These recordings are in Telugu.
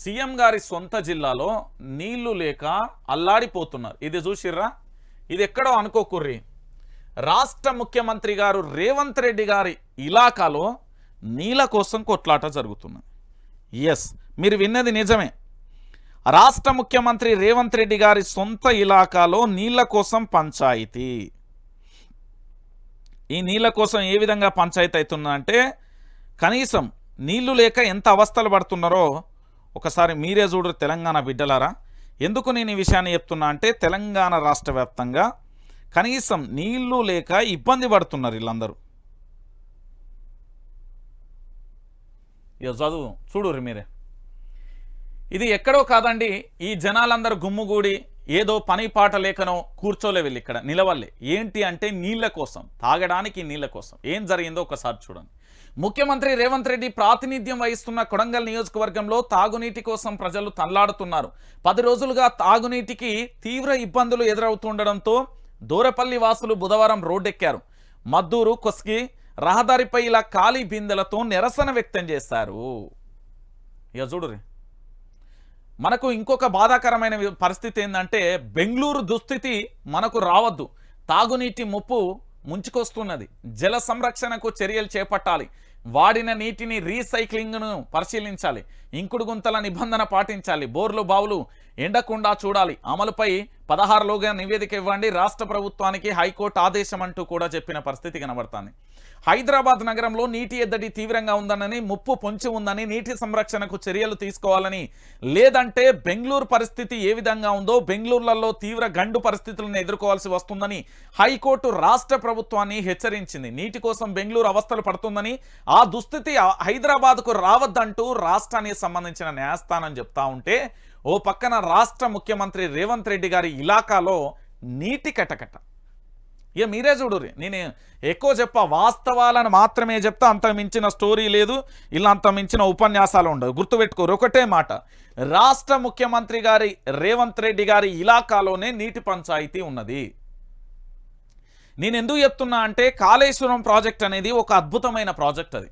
సీఎం గారి సొంత జిల్లాలో నీళ్ళు లేక అల్లాడిపోతున్నారు. ఇది చూసిర్రా? ఇది ఎక్కడో అనుకోకుర్రి రాష్ట్ర ముఖ్యమంత్రి గారు రేవంత్ రెడ్డి గారి ఇలాకాలో నీళ్ళ కోసం కొట్లాట జరుగుతున్నది ఎస్ మీరు విన్నది నిజమే. రాష్ట్ర ముఖ్యమంత్రి రేవంత్ రెడ్డి గారి సొంత ఇలాకాలో నీళ్ళ కోసం పంచాయితీ. ఈ నీళ్ళ కోసం ఏ విధంగా పంచాయతీ అవుతుందంటే కనీసం నీళ్ళు లేక ఎంత అవస్థలు పడుతున్నారో ఒకసారి మీరే చూడరు తెలంగాణ బిడ్డలారా? ఎందుకు నేను ఈ విషయాన్ని చెప్తున్నా అంటే తెలంగాణ రాష్ట్ర వ్యాప్తంగా కనీసం నీళ్ళు లేక ఇబ్బంది పడుతున్నారు వీళ్ళందరూ. ఇక చదువు చూడుర్రి మీరే. ఇది ఎక్కడో కాదండి ఈ జనాలందరూ గుమ్ముగూడి ఏదో పని పాట లేకనో కూర్చోలే వెళ్ళి ఇక్కడ నిలవల్లే ఏంటి అంటే నీళ్ళ కోసం తాగడానికి నీళ్ళ కోసం. ఏం జరిగిందో ఒకసారి చూడండి. ముఖ్యమంత్రి రేవంత్ రెడ్డి ప్రాతినిధ్యం వహిస్తున్న కొడంగల్ నియోజకవర్గంలో తాగునీటి కోసం ప్రజలు తల్లాడుతున్నారు. పది రోజులుగా తాగునీటికి తీవ్ర ఇబ్బందులు ఎదురవుతుండడంతో దూరపల్లి వాసులు బుధవారం రోడ్డెక్కారు. మద్దూరు కొస్కి రహదారిపై ఇలా ఖాళీ బిందెలతో నిరసన వ్యక్తం చేశారు. ఇక చూడురి మనకు ఇంకొక బాధాకరమైన పరిస్థితి ఏంటంటే బెంగళూరు దుస్థితి మనకు రావద్దు. తాగునీటి ముప్పు ముంచుకొస్తున్నది. జల సంరక్షణకు చర్యలు చేపట్టాలి. వాడిన నీటిని రీసైక్లింగ్ను పరిశీలించాలి. ఇంకుడు గుంతల నిబంధన పాటించాలి. బోర్లు బావులు ఎండకుండా చూడాలి. అమలుపై పదహారులోగా నివేదిక ఇవ్వండి. రాష్ట్ర ప్రభుత్వానికి హైకోర్టు ఆదేశం అంటూ కూడా చెప్పిన పరిస్థితి కనబడుతుంది. హైదరాబాద్ నగరంలో నీటి ఎద్దడి తీవ్రంగా ఉందనని ముప్పు పొంచి ఉందని నీటి సంరక్షణకు చర్యలు తీసుకోవాలని లేదంటే బెంగళూరు పరిస్థితి ఏ విధంగా ఉందో బెంగళూరులలో తీవ్ర గండు పరిస్థితులను ఎదుర్కోవాల్సి వస్తుందని హైకోర్టు రాష్ట్ర ప్రభుత్వాన్ని హెచ్చరించింది. నీటి కోసం బెంగళూరు అవస్థలు పడుతుందని ఆ దుస్థితి హైదరాబాద్కు రావద్దంటూ రాష్ట్రానికి సంబంధించిన న్యాయస్థానం చెప్తా ఉంటే ఓ పక్కన రాష్ట్ర ముఖ్యమంత్రి రేవంత్ రెడ్డి గారి ఇలాకాలో నీటి కటకట. ఇక మీరే చూడుర్రి. నేను ఎక్కువ చెప్ప వాస్తవాలను మాత్రమే చెప్తా అంత మించిన స్టోరీ లేదు ఇలా అంత మించిన ఉపన్యాసాలు ఉండవు. గుర్తుపెట్టుకోరు ఒకటే మాట. రాష్ట్ర ముఖ్యమంత్రి గారి రేవంత్ రెడ్డి గారి ఇలాకాలోనే నీటి పంచాయతీ ఉన్నది. నేను ఎందుకు చెప్తున్నా అంటే కాళేశ్వరం ప్రాజెక్ట్ అనేది ఒక అద్భుతమైన ప్రాజెక్ట్ అది.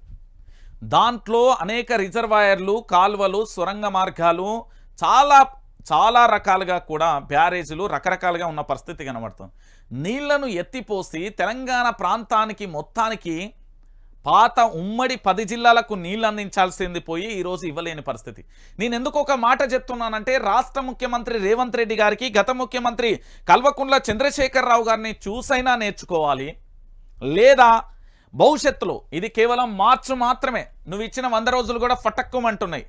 దాంట్లో అనేక రిజర్వాయర్లు కాల్వలు సొరంగ మార్గాలు చాలా చాలా రకాలుగా కూడా బ్యారేజీలు రకరకాలుగా ఉన్న పరిస్థితి కనబడుతుంది. నీళ్ళను ఎత్తిపోసి తెలంగాణ ప్రాంతానికి మొత్తానికి పాత ఉమ్మడి పది జిల్లాలకు నీళ్ళు అందించాల్సింది పోయి ఈరోజు ఇవ్వలేని పరిస్థితి. నేను ఎందుకు ఒక మాట చెప్తున్నానంటే రాష్ట్ర ముఖ్యమంత్రి రేవంత్ రెడ్డి గారికి గత ముఖ్యమంత్రి కల్వకుంట్ల చంద్రశేఖరరావు గారిని చూసైనా నేర్చుకోవాలి. లేదా భవిష్యత్తులో ఇది కేవలం మార్చు మాత్రమే నువ్వు ఇచ్చిన వంద రోజులు కూడా ఫటక్కుమంటున్నాయి.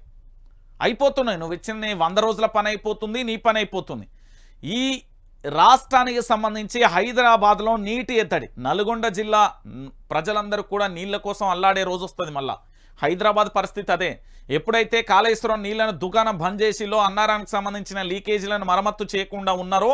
అయిపోతున్నాయి. నువ్వు ఇచ్చిన నీ వంద రోజుల పని అయిపోతుంది నీ పని అయిపోతుంది. ఈ రాష్ట్రానికి సంబంధించి హైదరాబాద్లో నీటి ఎత్తడి. నల్గొండ జిల్లా ప్రజలందరూ కూడా నీళ్ళ కోసం అల్లాడే రోజు వస్తుంది మళ్ళా. హైదరాబాద్ పరిస్థితి అదే. ఎప్పుడైతే కాళేశ్వరం నీళ్ళను దుకాణం బంద్ చేసిలో అన్నారానికి సంబంధించిన లీకేజీలను మరమ్మత్తు చేయకుండా ఉన్నారో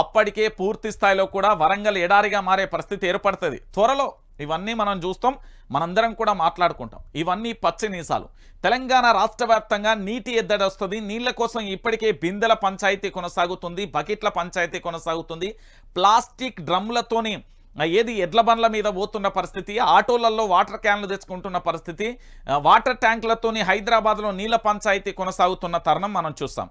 అప్పటికే పూర్తి స్థాయిలో కూడా వరంగల్ ఎడారిగా మారే పరిస్థితి ఏర్పడుతుంది. త్వరలో ఇవన్నీ మనం చూస్తాం మనందరం కూడా మాట్లాడుకుంటాం. ఇవన్నీ పచ్చి నీసాలు తెలంగాణ రాష్ట్ర వ్యాప్తంగా నీటి ఎద్దడి వస్తుంది నీళ్ళ కోసం ఇప్పటికే బిందెల పంచాయతీ కొనసాగుతుంది బకెట్ల పంచాయతీ కొనసాగుతుంది. ప్లాస్టిక్ డ్రమ్లతోని ఏది ఎడ్ల బండ్ల మీద పోతున్న పరిస్థితి ఆటోలలో వాటర్ క్యాన్లు తెచ్చుకుంటున్న పరిస్థితి వాటర్ ట్యాంకులతోని హైదరాబాద్లో నీళ్ళ పంచాయతీ కొనసాగుతున్న తరుణం మనం చూస్తాం.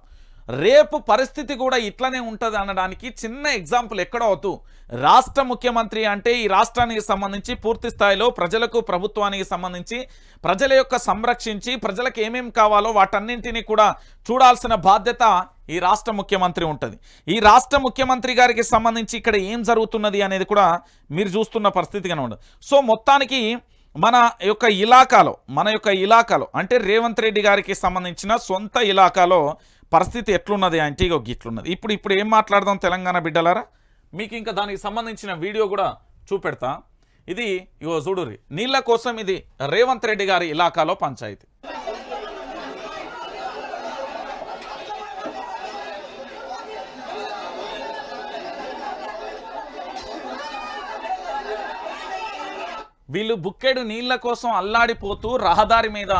రేపు పరిస్థితి కూడా ఇట్లనే ఉంటుంది అనడానికి చిన్న ఎగ్జాంపుల్ ఎక్కడ అవుతూ రాష్ట్ర ముఖ్యమంత్రి అంటే ఈ రాష్ట్రానికి సంబంధించి పూర్తి స్థాయిలో ప్రజలకు ప్రభుత్వానికి సంబంధించి ప్రజల యొక్క సంరక్షించి ప్రజలకు ఏమేం కావాలో వాటన్నింటినీ కూడా చూడాల్సిన బాధ్యత ఈ రాష్ట్ర ముఖ్యమంత్రి ఉంటుంది. ఈ రాష్ట్ర ముఖ్యమంత్రి గారికి సంబంధించి ఇక్కడ ఏం జరుగుతున్నది అనేది కూడా మీరు చూస్తున్న పరిస్థితి కనుక సో మొత్తానికి మన యొక్క ఇలాకాలో మన యొక్క ఇలాకాలో అంటే రేవంత్ రెడ్డి గారికి సంబంధించిన సొంత ఇలాకాలో పరిస్థితి ఎట్లున్నది అంటే ఇగో గిట్లున్నది. ఇప్పుడు ఇప్పుడు ఏం మాట్లాడదాం తెలంగాణ బిడ్డలారా? మీకు ఇంకా దానికి సంబంధించిన వీడియో కూడా చూపెడతా. ఇది ఇగో చూడురి నీళ్ళ కోసం ఇది రేవంత్ రెడ్డి గారి ఇలాకాలో పంచాయతీ. వీళ్ళు బుక్కెడు నీళ్ళ కోసం అల్లాడిపోతూ రహదారి మీద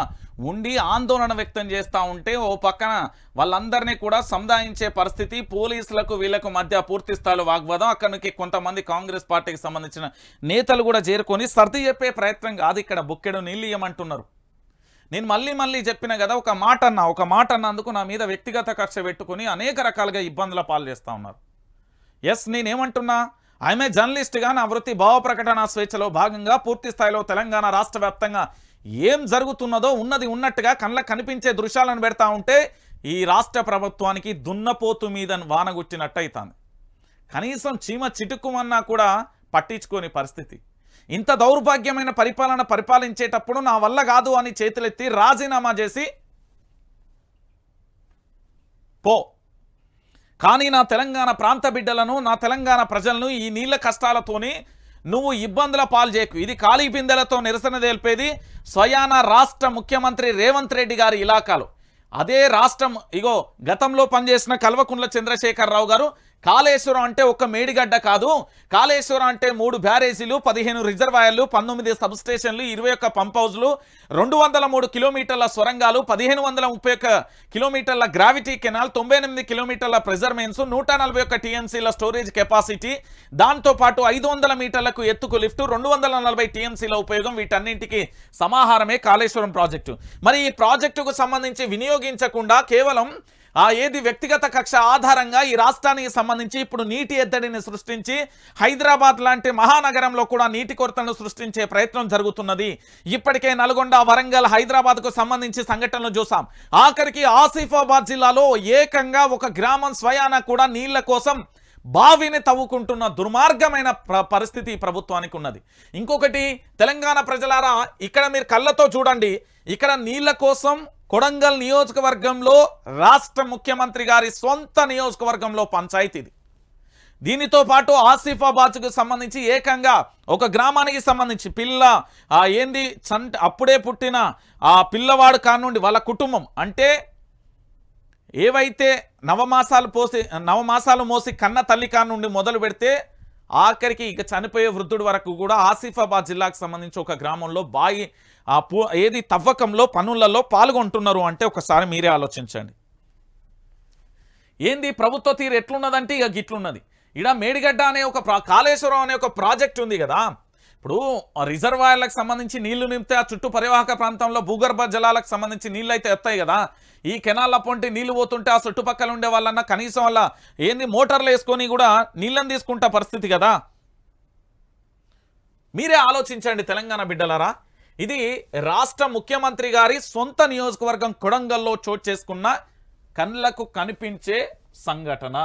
ఉండి ఆందోళన వ్యక్తం చేస్తూ ఉంటే ఓ పక్కన వాళ్ళందరినీ కూడా సముదాయించే పరిస్థితి పోలీసులకు వీళ్ళకు మధ్య పూర్తి స్థాయిలో వాగ్వాదం. అక్కడికి కొంతమంది కాంగ్రెస్ పార్టీకి సంబంధించిన నేతలు కూడా చేరుకొని సర్ది చెప్పే ప్రయత్నం కాదు ఇక్కడ బుక్కెడు నీళ్ళు నేను మళ్ళీ మళ్ళీ చెప్పిన కదా ఒక మాట అన్నా ఒక మాట అన్నందుకు నా మీద వ్యక్తిగత కక్ష పెట్టుకుని అనేక రకాలుగా ఇబ్బందుల పాలు చేస్తూ ఉన్నారు. ఎస్ నేనేమంటున్నా? ఆమె జర్నలిస్ట్గా నా వృత్తి భావ ప్రకటన స్వేచ్ఛలో భాగంగా పూర్తి స్థాయిలో తెలంగాణ రాష్ట్ర వ్యాప్తంగా ఏం జరుగుతున్నదో ఉన్నది ఉన్నట్టుగా కళ్ళ కనిపించే దృశ్యాలను పెడతా ఉంటే ఈ రాష్ట్ర ప్రభుత్వానికి దున్నపోతు మీద వానగుచ్చినట్టు కనీసం చీమ చిటుక్కుమన్నా కూడా పట్టించుకోని పరిస్థితి. ఇంత దౌర్భాగ్యమైన పరిపాలన పరిపాలించేటప్పుడు నా వల్ల కాదు అని చేతులెత్తి రాజీనామా చేసి పో. కానీ నా తెలంగాణ ప్రాంత బిడ్డలను నా తెలంగాణ ప్రజలను ఈ నీళ్ళ కష్టాలతోనే నువ్వు ఇబ్బందుల పాలు ఇది ఖాళీ బిందెలతో నిరసన తెలిపేది స్వయాన రాష్ట్ర ముఖ్యమంత్రి రేవంత్ రెడ్డి గారి ఇలాకాలో అదే రాష్ట్రం ఇగో గతంలో పనిచేసిన కల్వకుంట్ల చంద్రశేఖరరావు గారు కాళేశ్వరం అంటే ఒక మేడిగడ్డ కాదు. కాళేశ్వరం అంటే మూడు బ్యారేజీలు పదిహేను రిజర్వాయర్లు పంతొమ్మిది సబ్ స్టేషన్లు ఇరవై ఒక్క పంప్ హౌజ్లు రెండు వందల మూడు కిలోమీటర్ల సొరంగాలు పదిహేను వందల ముప్పై ఒక్క కిలోమీటర్ల గ్రావిటీ కెనాల్ తొంభై ఎనిమిది కిలోమీటర్ల ప్రెజర్మెంట్స్ నూట నలభై ఒక్క టీఎంసీల స్టోరేజ్ కెపాసిటీ దాంతోపాటు ఐదు వందల మీటర్లకు ఎత్తుకు లిఫ్ట్ రెండు వందల నలభై టీఎంసీల ఉపయోగం వీటన్నింటికి సమాహారమే కాళేశ్వరం ప్రాజెక్టు. మరి ఈ ప్రాజెక్టుకు సంబంధించి వినియోగించకుండా కేవలం ఆ ఏది వ్యక్తిగత కక్ష ఆధారంగా ఈ రాష్ట్రానికి సంబంధించి ఇప్పుడు నీటి ఎద్దడిని సృష్టించి హైదరాబాద్ లాంటి మహానగరంలో కూడా నీటి కొరతను సృష్టించే ప్రయత్నం జరుగుతున్నది. ఇప్పటికే నల్గొండ వరంగల్ హైదరాబాద్కు సంబంధించి సంఘటనలు చూసాం ఆఖరికి ఆసిఫాబాద్ జిల్లాలో ఏకంగా ఒక గ్రామం స్వయాన కూడా నీళ్ళ కోసం బావిని తవ్వుకుంటున్న దుర్మార్గమైన పరిస్థితి ప్రభుత్వానికి ఉన్నది. ఇంకొకటి తెలంగాణ ప్రజలారా ఇక్కడ మీరు కళ్ళతో చూడండి. ఇక్కడ నీళ్ళ కోసం కొడంగల్ నియోజకవర్గంలో రాష్ట్ర ముఖ్యమంత్రి గారి సొంత నియోజకవర్గంలో పంచాయతీది దీనితో పాటు ఆసిఫాబాద్కు సంబంధించి ఏకంగా ఒక గ్రామానికి సంబంధించి పిల్ల ఆ ఏంది చంట అప్పుడే పుట్టిన ఆ పిల్లవాడు కానుండి వాళ్ళ కుటుంబం. అంటే ఏవైతే నవమాసాలు పోసి నవమాసాలు మోసి కన్న తల్లి నుండి మొదలు పెడితే ఆఖరికి ఇక చనిపోయే వృద్ధుడి వరకు కూడా ఆసిఫాబాద్ జిల్లాకు సంబంధించి ఒక గ్రామంలో బాయి ఆ పూ ఏది తవ్వకంలో పనులలో పాల్గొంటున్నారు అంటే ఒకసారి మీరే ఆలోచించండి. ఏంది? ప్రభుత్వ తీరు ఎట్లున్నదంటే ఇక గిట్లున్నది. ఇడ మేడిగడ్డ అనే ఒక ప్రా- కాళేశ్వరం అనే ఒక ప్రాజెక్ట్ ఉంది కదా. ఇప్పుడు ఆ రిజర్వాయర్లకు సంబంధించి నీళ్ళు నింపితే ఆ చుట్టూ పరివాహక ప్రాంతంలో భూగర్భ జలాలకు సంబంధించి నీళ్ళు అయితే ఎత్తాయి కదా. ఈ కెనాల్ పొంటి నీళ్ళు పోతుంటే ఆ చుట్టుపక్కల ఉండే వాళ్ళన్నా కనీసం వల్ల ఏంది మోటార్లు వేసుకొని కూడా నీళ్ళని తీసుకుంటా పరిస్థితి కదా. మీరే ఆలోచించండి తెలంగాణ బిడ్డలారా. ఇది రాష్ట్ర ముఖ్యమంత్రి గారి సొంత నియోజకవర్గం కొడంగల్లో చోటు చేసుకున్న కళ్ళకు కనిపించే సంఘటన.